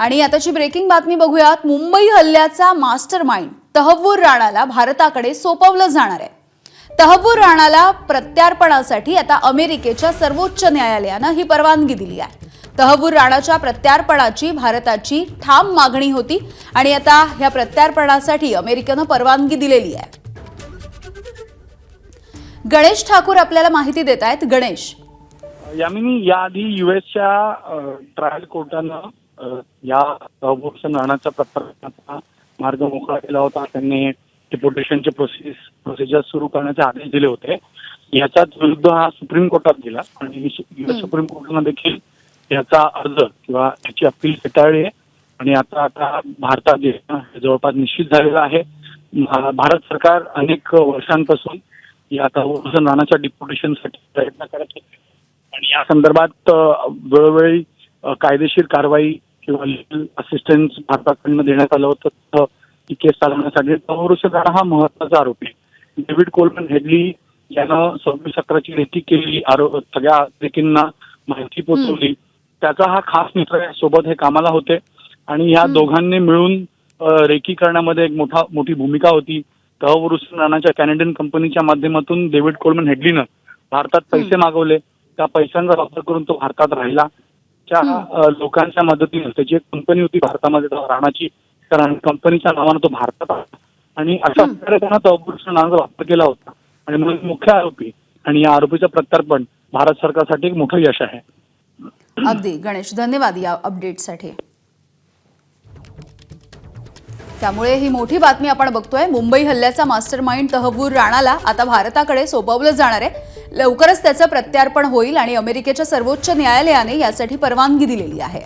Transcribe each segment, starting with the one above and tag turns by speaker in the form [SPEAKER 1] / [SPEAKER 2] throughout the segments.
[SPEAKER 1] आणि आताची ब्रेकिंग बातमी बघूयात. मुंबई हल्ल्याचा मास्टर माइंड तहव्वूर राणाला भारताकडे सोपवलं जाणार आहे. तहव्वूर राणाला प्रत्यार्पणासाठी आता अमेरिकेच्या सर्वोच्च न्यायालयानं ही परवानगी दिली आहे. तहव्वूर राणाच्या प्रत्यार्पणाची भारताची ठाम मागणी होती आणि आता ह्या प्रत्यार्पणासाठी अमेरिकेनं परवानगी दिलेली आहे. गणेश ठाकूर आपल्याला माहिती देत आहेत. गणेश.
[SPEAKER 2] यामिनी याआधी युएसच्या ट्रायल कोर्टानं या अबोर्शन राणाच्या प्रकरणाचा मार्ग मोकळा केला होता. त्यांनी डिपोटेशनचे प्रोसेस प्रोसिजर सुरू करण्याचे आदेश दिले होते. याच्याच विरुद्ध हा सुप्रीम कोर्टात गेला आणि सुप्रीम कोर्टानं देखील याचा अर्ज किंवा याची अपील फेटाळली आहे. आणि आता आता भारतात जवळपास निश्चित झालेलं आहे. भारत सरकार अनेक वर्षांपासून या अबोर्शन राणाच्या डिपोटेशनसाठी प्रयत्न करत होते आणि या संदर्भात वेळोवेळी कायदेशीर कारवाई किंवा लिगल असिस्टन्स भारताकडनं देण्यात आलं होतं. ही केस चालवण्यासाठी तहवरुष राणा हा महत्त्वाचा आरोपी आहे. डेव्हिड कोलमन हेडली यानं सव्वीस अकराची रेकी केली आरोप सगळ्या रेकींना माहिती पोचवली. त्याचा हा खास मित्र सोबत हे कामाला होते. आणि या दोघांनी मिळून रेकी करण्यामध्ये एक मोठा मोठी भूमिका होती. तहवरुष राणाच्या कॅनेडियन कंपनीच्या माध्यमातून डेव्हिड कोलमन हेडलीनं भारतात पैसे मागवले. त्या पैशांचा वापर करून तो भारतात राहिला. त्या लोकांच्या मदतीने त्याची एक कंपनी होती भारतामध्ये राणाची त्या कंपनीच्या नावानं तो भारतात आला. आणि अशा प्रकारे त्यानं तहपूरच्या नावाचा वापर केला होता. आणि म्हणून मुख्य आरोपी आणि या आरोपीचं प्रत्यार्पण भारत सरकारसाठी एक मोठं यश आहे.
[SPEAKER 1] अगदी. गणेश धन्यवाद या अपडेटसाठी त्यामुळे ही मोठी बातमी आपण बघतोय. मुंबई हल्ल्याचा मास्टर माइंड तहव्वूर राणाला आता भारताकडे सोपवलं जाणार आहे. लवकरच त्याचं प्रत्यार्पण होईल आणि अमेरिकेच्या सर्वोच्च न्यायालयाने यासाठी परवानगी दिलेली आहे.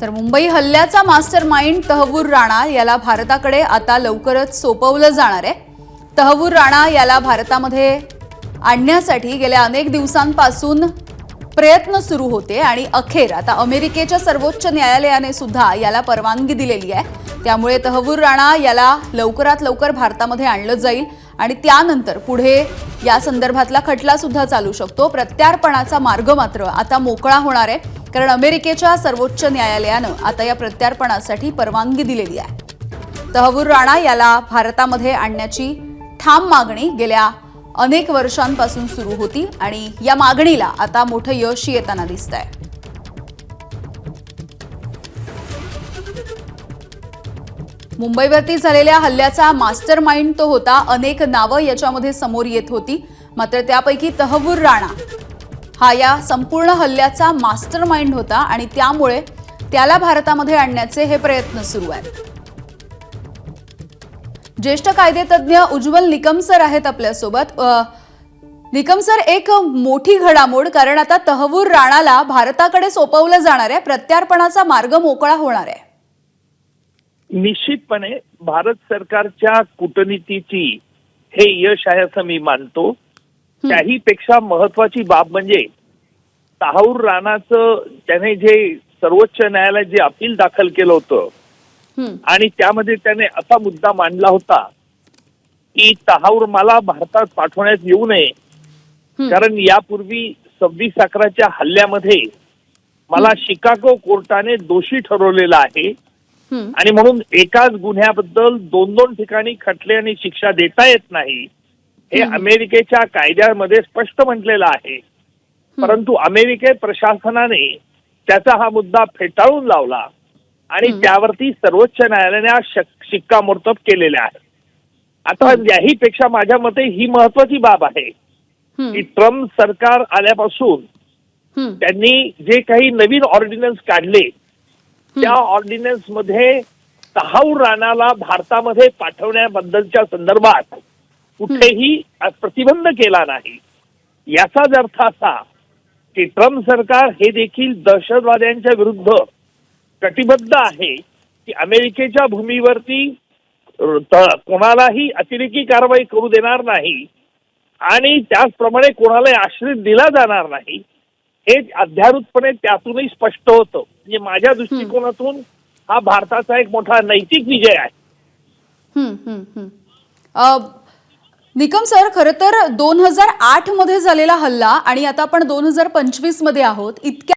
[SPEAKER 1] तर मुंबई हल्ल्याचा मास्टर माइंड तहवूर राणा याला भारताकडे आता लवकरच सोपवलं जाणार आहे. तहवूर राणा याला भारतामध्ये आणण्यासाठी गेल्या अनेक दिवसांपासून प्रयत्न सुरू होते आणि अखेर आता अमेरिकेच्या सर्वोच्च न्यायालयाने सुद्धा याला परवानगी दिलेली आहे. त्यामुळे तहवूर राणा याला लवकरात लवकर भारतामध्ये आणलं जाईल आणि त्यानंतर पुढे या संदर्भातला खटला सुद्धा चालू शकतो. प्रत्यार्पणाचा मार्ग मात्र आता मोकळा होणार आहे कारण अमेरिकेच्या सर्वोच्च न्यायालयानं आता या प्रत्यार्पणासाठी परवानगी दिलेली आहे. तहवूर राणा याला भारतामध्ये आणण्याची ठाम मागणी गेल्या अनेक वर्षांपासून सुरू होती आणि या मागणीला आता मोठं यश येताना दिसत आहे मुंबईवरती झालेल्या हल्ल्याचा मास्टर माइंड तो होता. अनेक नावं याच्यामध्ये समोर येत होती. मात्र त्यापैकी तहवूर राणा हा या संपूर्ण हल्ल्याचा मास्टर माइंड होता आणि त्यामुळे त्याला भारतामध्ये आणण्याचे हे प्रयत्न सुरू आहेत. ज्येष्ठ कायदेतज्ञ उज्ज्वल निकम सर आहेत आपल्यासोबत. निकम सर एक मोठी घडामोड कारण आता तहवूर राणाला भारताकडे सोपवलं जाणार आहे प्रत्यार्पणाचा मार्ग मोकळा होणार आहे.
[SPEAKER 3] निश्चितपणे भारत सरकारच्या कूटनीतीची हे यश आहे असं मी मानतो. त्याही पेक्षा महत्वाची बाब म्हणजे ताहूर राणाचं त्याने जे सर्वोच्च न्यायालयात जे अपील दाखल केलं होतं आणि त्यामध्ये त्याने असा मुद्दा मांडला होता की तहाऊर मला भारतात पाठवण्यात येऊ नये. कारण यापूर्वी सव्वीस अकराच्या हल्ल्यामध्ये मला शिकागो कोर्टाने दोषी ठरवलेलं आहे. आणि म्हणून एकाच गुन्ह्याबद्दल दोन दोन ठिकाणी खटले आणि शिक्षा देता येत नाही हे. अमेरिकेच्या कायद्यामध्ये स्पष्ट म्हटलेलं आहे. परंतु अमेरिके प्रशासनाने त्याचा हा मुद्दा फेटाळून लावला. आणि. त्यावरती सर्वोच्च न्यायालयाने आज शक- शिक्कामोर्तब केलेले आहे. आता याही पेक्षा माझ्या मते ही महत्वाची बाब आहे की ट्रम्प सरकार आल्यापासून त्यांनी जे काही नवीन ऑर्डिनन्स काढले त्या ऑर्डिनन्समध्ये तहाऊर राणाला भारतामध्ये पाठवण्याबद्दलच्या संदर्भात कुठेही प्रतिबंध केला नाही. याचाच अर्थ असा की ट्रम्प सरकार हे देखील दहशतवाद्यांच्या विरुद्ध कटिबद्ध आहे की अमेरिकेच्या भूमीवरती कोणालाही अतिरेकी कारवाई करू देणार नाही आणि त्याचप्रमाणे कोणालाही आश्रय दिला जाणार नाही हे अध्यारूतपणे त्यातूनही स्पष्ट होतं. म्हणजे माझ्या दृष्टिकोनातून हा भारताचा एक मोठा नैतिक विजय आहे.
[SPEAKER 1] निकम सर खरं तर दोन हजार आठमध्ये झालेला हल्ला आणि आता आपण दोन हजार पंचवीसमध्ये आहोत इतक्या